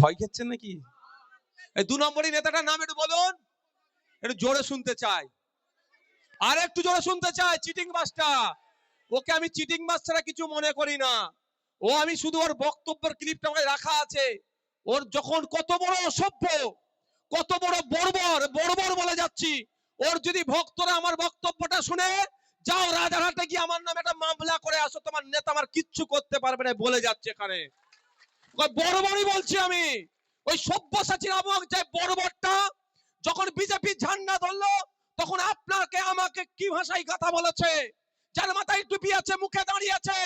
ভয় খেচ্ছেন নাকি? এই দু নম্বরই নেতাটার নাম একটু বলুন। একটু জোরে শুনতে চাই। আর একটু জোরে শুনতে চাই চিটিং মাস্টার ওকে আমি চিটিং মাস্টার কিছু মনে করি না। ও আমি শুধু ওর বক্তব্যের ক্লিপটা আমাকে রাখা আছে। ওর যখন কত বড় অসভ্য, কত বড় বর্বর বর্বর বলে যাচ্ছি। ওর যদি ভক্তরা আমার বক্তব্যটা শুনে, যাও রাজারহাটে গিয়ে আমার নামে একটা মামলা করে আসো, তোমার নেতা আমার কিচ্ছু করতে পারবে না, বলে যাচ্ছে এখানে। বলছি আমি। ওই সব্যসাচী নামক যে যখন বিজেপি ঝান্ডা তখন আপনাকে আমাকে কি ভাষায় কথা বলেছে? যার মাথায় টুপি আছে, মুখে দাঁড়িয়ে আছে,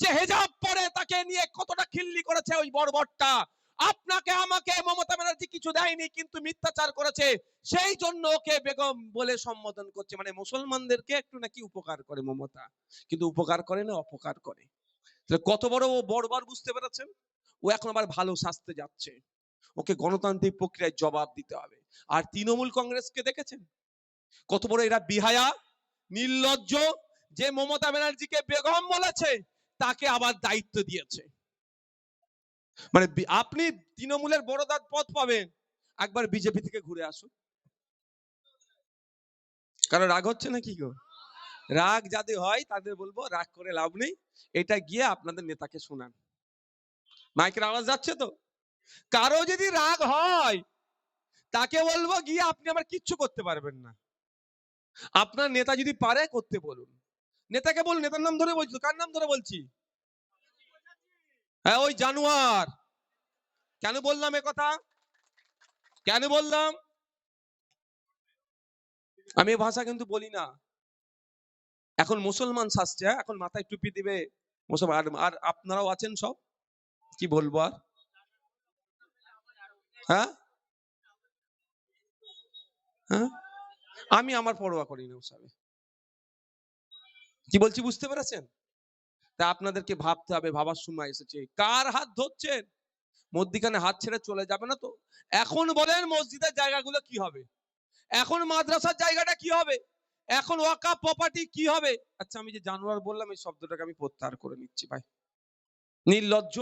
যে হেজাব পরে তাকে নিয়ে কতটা খিল্লি করেছে ওই আপনাকে আমাকে মমতা ব্যানার্জি কিছু দেয়নি, কিন্তু মিথ্যাচার করেছে। সেই জন্য ওকে বেগম বলে সম্বোধন করছে। মানে মুসলমানদেরকে একটু নাকি উপকার করে মমতা। কিন্তু উপকার করে না, অপকার করে। কত বড় ও বর্বর বুঝতে পেরেছেন? ও এখন আবার ভালো শাস্তে যাচ্ছে। ওকে গণতান্ত্রিক প্রক্রিয়ায় জবাব দিতে হবে। আর তৃণমূল কংগ্রেসকে দেখেছেন? কত বড় এরা বিহায়া, নির্লজ্জ, যে মমতা ব্যানার্জিকে বেগম বলেছে, তাকে আবার দায়িত্ব দিয়েছে। মানে আপনি তৃণমূলের বড় দাঁত পদ পাবেন। একবার বিজেপি থেকে ঘুরে আসুন। কারণ রাগ হচ্ছে না কি গো? রাগ যাদের হয় তাদের বলব, রাগ করে লাভ নেই। এটা গিয়ে আপনাদের নেতাকে শোনান। মাইকের আওয়াজ যাচ্ছে তো? কারও যদি রাগ হয়, তাকে বলব গিয়ে আপনি আবার কিচ্ছু করতে পারবেন না। আপনার নেতা যদি পারে, করতে বলুন। নেতাকে বলুন, নেতার নাম ধরে বলছি কার নাম ধরে বলছি? হ্যাঁ ওই জানোয়ার। কেন বললাম এ কথা? কেন বললাম? আমি এ ভাষা কিন্তু বলি না। এখন মুসলমান শাস্ত্রে হ্যাঁ? এখন মাথায় টুপি দিবে। মুসলমান আর আপনারাও আছেন সব? কি বলব আর? হ্যাঁ? হ্যাঁ? আমি আমার পরোয়া করি না ওসবে। কি বলছি বুঝতে পেরেছেন? তা আপনাদেরকে ভাবতে হবে, ভাবার সময় এসেছে। কার হাত ধরছেন? মধ্যিখানে হাত ছেড়ে চলে যাবে না তো? এখন বলেন মসজিদের জায়গাগুলো কি হবে? এখন মাদ্রাসার জায়গাটা কি হবে? এখন ওয়াকা প্রপার্টি কি হবে? আচ্ছা আমি যে জানোয়ার বললাম, এই শব্দটাকে আমি প্রত্যাহার করে নিচ্ছি, ভাই। নির্লজ্জ